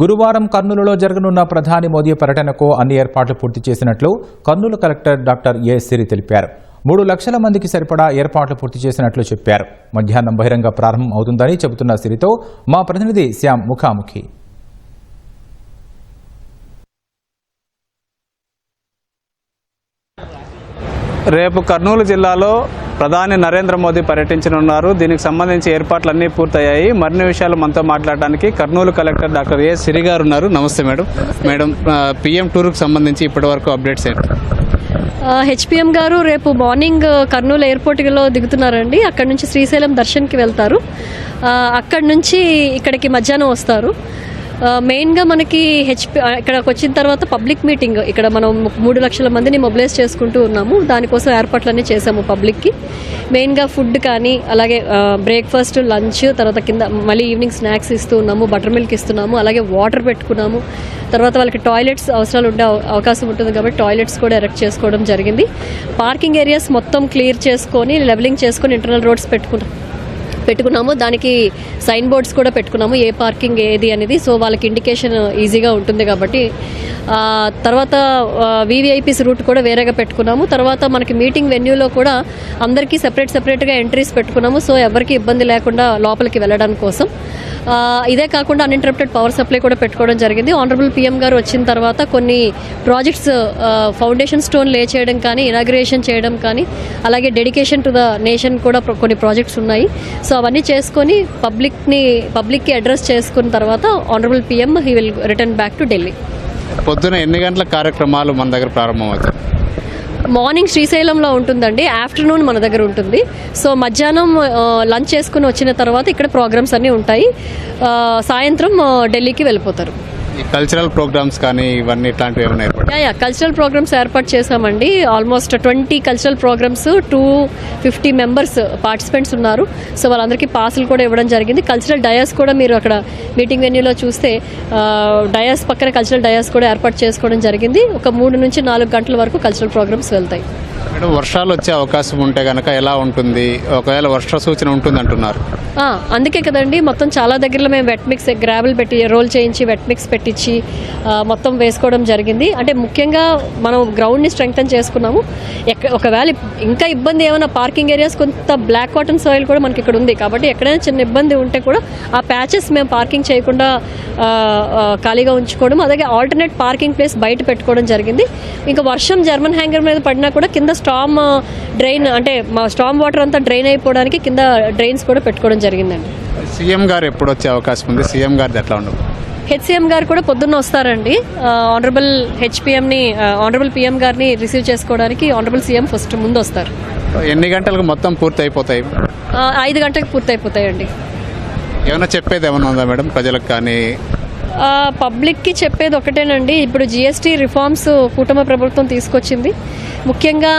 గురువారం కర్నూలులో జరగనున్న ప్రధాని మోదీ పర్యటనకు అన్ని ఏర్పాట్లు పూర్తి చేసినట్లు Kurnool collector doctor A Siri తెలిపారు. మూడు లక్షల మందికి సరిపడా ఏర్పాట్లు పూర్తి చేసినట్లు చెప్పారు. మధ్యాహ్నం బహిరంగ ప్రారంభం అవుతుందని చెబుతున్న సిరితో మా ప్రతినిధి శ్యామ్ ముఖాముఖి. రేపు కర్నూలు జిల్లాలో ప్రధాని నరేంద్ర మోదీ పర్యటించనున్నారు. దీనికి సంబంధించి ఏర్పాట్లన్నీ పూర్తయ్యాయి. మరిన్ని విషయాలు మనతో మాట్లాడడానికి Kurnool collector doctor A Siri గారు ఉన్నారు. నమస్తే మేడం. మేడం పిఎం టూర్కి సంబంధించి ఇప్పటివరకు అప్డేట్స్ ఏంటి? హెచ్పిఎం గారు రేపు మార్నింగ్ కర్నూలు ఎయిర్పోర్ట్లో దిగుతున్నారండి. అక్కడ నుంచి శ్రీశైలం దర్శన్కి వెళ్తారు. అక్కడ నుంచి ఇక్కడికి మధ్యాహ్నం వస్తారు. మెయిన్గా మనకి హెచ్పి ఆ, ఇక్కడికి వచ్చిన తర్వాత పబ్లిక్ మీటింగ్ ఇక్కడ మనం మూడు లక్షల మందిని మొబిలైజ్ చేసుకుంటూ ఉన్నాము. దానికోసం ఏర్పాట్లన్నీ చేసాము పబ్లిక్కి మెయిన్గా ఫుడ్ కానీ అలాగే బ్రేక్ఫాస్ట్ లంచ్ తర్వాత కింద మళ్ళీ ఈవినింగ్ స్నాక్స్ ఇస్తూ ఉన్నాము బటర్ మిల్క్ ఇస్తున్నాము అలాగే వాటర్ పెట్టుకున్నాము. తర్వాత వాళ్ళకి టాయిలెట్స్ అవసరాలు ఉండే అవకాశం ఉంటుంది కాబట్టి టాయిలెట్స్ కూడా ఎరెక్ట్ చేసుకోవడం జరిగింది. పార్కింగ్ ఏరియాస్ మొత్తం క్లియర్ చేసుకొని లెవెలింగ్ చేసుకొని ఇంటర్నల్ రోడ్స్ పెట్టుకుంటాం పెట్టుకున్నాము. దానికి సైన్ బోర్డ్స్ కూడా పెట్టుకున్నాము. ఏ పార్కింగ్ ఏది అనేది. సో వాళ్ళకి ఇండికేషన్ ఈజీగా ఉంటుంది కాబట్టి తర్వాత వివిఐపీస్ రూట్ కూడా వేరేగా పెట్టుకున్నాము. తర్వాత మనకి మీటింగ్ వెన్యూలో కూడా అందరికీ సెపరేట్ సెపరేట్గా ఎంట్రీస్ పెట్టుకున్నాము. సో ఎవరికి ఇబ్బంది లేకుండా లోపలికి వెళ్ళడం కోసం. ఇదే కాకుండా అన్ఇంటరప్టెడ్ పవర్ సప్లై కూడా పెట్టుకోవడం జరిగింది. ఆనరబుల్ పిఎం గారు వచ్చిన తర్వాత కొన్ని ప్రాజెక్ట్స్ ఫౌండేషన్ స్టోన్ లే చేయడం కానీ ఇనాగ్రేషన్ చేయడం కానీ అలాగే డెడికేషన్ టు ద నేషన్ కూడా కొన్ని ప్రాజెక్ట్స్ ఉన్నాయి. సో అవన్నీ చేసుకొని పబ్లిక్ని పబ్లిక్కి అడ్రస్ చేసుకున్న తర్వాత honourable PM he will return back to Delhi పొద్దున ఎన్ని గంటల కార్యక్రమాలు మన దగ్గర ప్రారంభమవుతాయి? మార్నింగ్ శ్రీశైలంలో ఉంటుందండి ఆఫ్టర్నూన్ మన దగ్గర ఉంటుంది. సో మధ్యాహ్నం లంచ్ చేసుకుని వచ్చిన తర్వాత ఇక్కడ ప్రోగ్రామ్స్ అన్నీ ఉంటాయి. సాయంత్రం ఢిల్లీకి వెళ్ళిపోతారు. ఈ కల్చరల్ ప్రోగ్రామ్స్ కానీ ఇవన్నీ ఇట్లాంటివి ఏమైనా కల్చరల్ ప్రోగ్రామ్స్ ఏర్పాటు చేశామండి. Almost twenty cultural programmes two fifty members participants ఉన్నారు. సో వాళ్ళందరికీ పాసులు కూడా ఇవ్వడం జరిగింది. కల్చరల్ డయాస్ కూడా మీరు అక్కడ మీటింగ్ వెన్యూలో చూస్తే డయాస్ పక్కన కల్చరల్ డయాస్ కూడా ఏర్పాటు చేసుకోవడం జరిగింది. ఒక మూడు నుంచి నాలుగు గంటల వరకు కల్చరల్ ప్రోగ్రామ్స్ వెళ్తాయి. మేడం వర్షాలు వచ్చే అవకాశం ఉంటే కనుక ఎలా ఉంటుంది? ఒకవేళ వర్ష సూచన ఉంటుంది అంటున్నారు. అందుకే కదండి మొత్తం చాలా దగ్గరలో మేము వెట్ మిక్స్ గ్రావెల్ పెట్టి రోల్ చేయించి వెట్ మిక్స్ పెట్టించి మొత్తం వేసుకోవడం జరిగింది. అంటే ముఖ్యంగా మనం గ్రౌండ్ని స్ట్రెంగ్తన్ చేసుకున్నాము. ఎక్క ఒకవేళ ఇంకా ఇబ్బంది ఏమైనా పార్కింగ్ ఏరియాస్ కొంత బ్లాక్ కాటన్ సాయిల్ కూడా మనకి ఇక్కడ ఉంది. కాబట్టి ఎక్కడైనా చిన్న ఇబ్బంది ఉంటే కూడా ఆ ప్యాచెస్ మేము పార్కింగ్ చేయకుండా ఖాళీగా ఉంచుకోవడం అలాగే ఆల్టర్నేట్ పార్కింగ్ ప్లేస్ బయట పెట్టుకోవడం జరిగింది. ఇంకా వర్షం జర్మన్ హ్యాంగర్ మీద పడినా కూడా కింద స్టామ్ డ్రైన్ అంటే మా స్టామ్ వాటర్ అంతా డ్రైన్ అయిపోవడానికి కింద డ్రైన్స్ కూడా పెట్టుకోవడం జరిగిందండి. సీఎం గారు ఎప్పుడు వచ్చే అవకాశం ఉంది? సీఎం గారిది ఎట్లా ఉండదు? హెచ్సిఎం గారు కూడా పొద్దున్న వస్తారండి. ఆనరబుల్ హెచ్పిఎంని ఆనరబుల్ పిఎం గారిని రిసీవ్ చేసుకోవడానికి ఆనరబుల్ సీఎం ఫస్ట్ ముందు వస్తారు. ఎన్ని గంటలకు మొత్తం పూర్తి అయిపోతాయి ఐదు గంటలకు పూర్తయిపోతాయండి. ఏమైనా చెప్పేది ఏమైనా ఉందా మేడం? ప్రజలకు కానీ పబ్లిక్కి చెప్పేది ఒకటేనండి. ఇప్పుడు జిఎస్టీ రిఫార్మ్స్ కూటమి ప్రభుత్వం తీసుకొచ్చింది. ముఖ్యంగా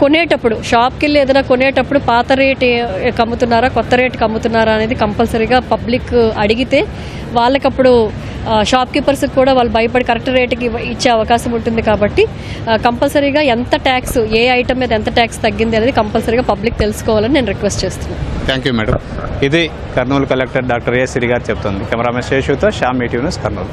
కొనేటప్పుడు షాప్కి వెళ్ళి ఏదైనా కొనేటప్పుడు పాత రేట్ కమ్ముతున్నారా అమ్ముతున్నారా కొత్త రేట్కి అమ్ముతున్నారా అనేది కంపల్సరీగా పబ్లిక్ అడిగితే వాళ్ళకప్పుడు షాప్ కీపర్స్కి కూడా వాళ్ళు భయపడి కరెక్ట్ రేట్కి ఇచ్చే అవకాశం ఉంటుంది కాబట్టి కంపల్సరీగా ఎంత ట్యాక్స్ ఏ ఐటమ్ మీద ఎంత ట్యాక్స్ తగ్గింది అనేది కంపల్సరీగా పబ్లిక్ తెలుసుకోవాలని నేను రిక్వెస్ట్ చేస్తున్నాను. థ్యాంక్ యూ మేడం ఇది Kurnool collector doctor A Siri గారు చెప్తుంది. కెమెరామెన్ శేషుతో శ్యామ్ మీటివ్ న్యూస్ కర్నూలు.